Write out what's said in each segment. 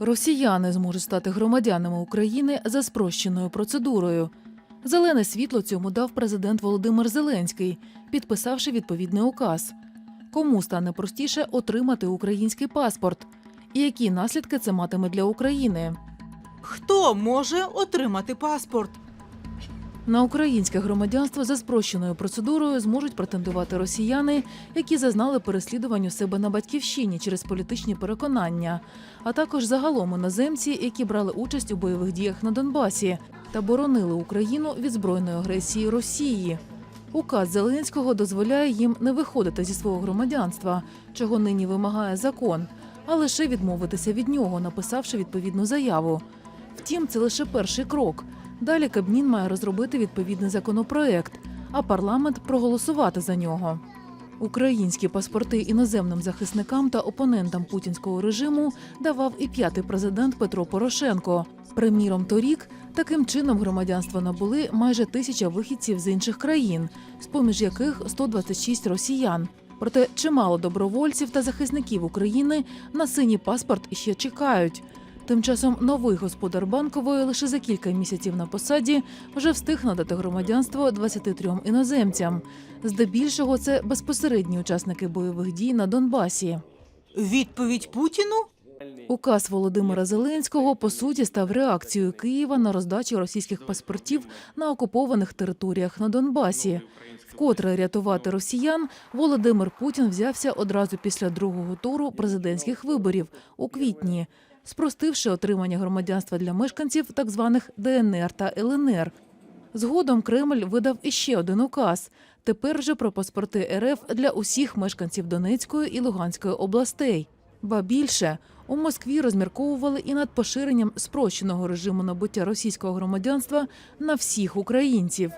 Росіяни зможуть стати громадянами України за спрощеною процедурою. Зелене світло цьому дав президент Володимир Зеленський, підписавши відповідний указ. Кому стане простіше отримати український паспорт? І які наслідки це матиме для України? Хто може отримати паспорт? На українське громадянство за спрощеною процедурою зможуть претендувати росіяни, які зазнали переслідувань у себе на батьківщині через політичні переконання, а також загалом іноземці, які брали участь у бойових діях на Донбасі та боронили Україну від збройної агресії Росії. Указ Зеленського дозволяє їм не виходити зі свого громадянства, чого нині вимагає закон, а лише відмовитися від нього, написавши відповідну заяву. Втім, це лише перший крок. Далі Кабмін має розробити відповідний законопроект, а парламент проголосувати за нього. Українські паспорти іноземним захисникам та опонентам путінського режиму давав і п'ятий президент Петро Порошенко. Приміром, торік таким чином громадянство набули майже тисяча вихідців з інших країн, з поміж яких 126 росіян. Проте чимало добровольців та захисників України на синій паспорт ще чекають. Тим часом новий господар банкової лише за кілька місяців на посаді вже встиг надати громадянство 23 іноземцям. Здебільшого це безпосередні учасники бойових дій на Донбасі. Відповідь Путіну? Указ Володимира Зеленського по суті став реакцією Києва на роздачу російських паспортів на окупованих територіях на Донбасі. Вкотре рятувати росіян Володимир Путін взявся одразу після другого туру президентських виборів у квітні, спростивши отримання громадянства для мешканців так званих ДНР та ЛНР. Згодом Кремль видав іще один указ. Тепер вже про паспорти РФ для усіх мешканців Донецької і Луганської областей. Ба більше у Москві розмірковували і над поширенням спрощеного режиму набуття російського громадянства на всіх українців.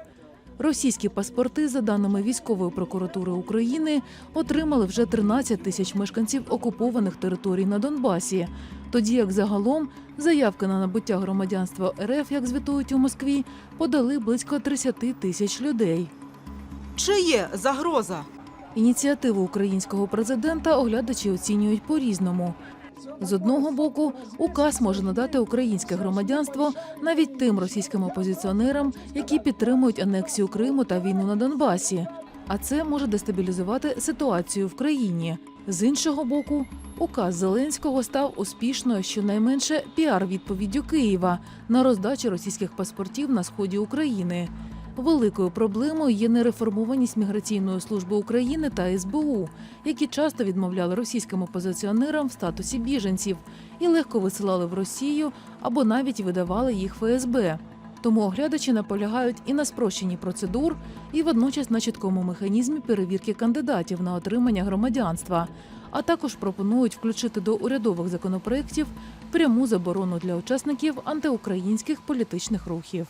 Російські паспорти, за даними військової прокуратури України, отримали вже 13 тисяч мешканців окупованих територій на Донбасі. Тоді як загалом заявки на набуття громадянства РФ, як звітують у Москві, подали близько 30 тисяч людей. Чи є загроза? Ініціативу українського президента оглядачі оцінюють по-різному. З одного боку, указ може надати українське громадянство навіть тим російським опозиціонерам, які підтримують анексію Криму та війну на Донбасі. А це може дестабілізувати ситуацію в країні. З іншого боку, указ Зеленського став успішною щонайменше піар-відповіддю Києва на роздачу російських паспортів на сході України. Великою проблемою є нереформованість міграційної служби України та СБУ, які часто відмовляли російським опозиціонерам в статусі біженців і легко висилали в Росію або навіть видавали їх ФСБ. Тому оглядачі наполягають і на спрощенні процедур, і водночас на чіткому механізмі перевірки кандидатів на отримання громадянства, а також пропонують включити до урядових законопроєктів пряму заборону для учасників антиукраїнських політичних рухів.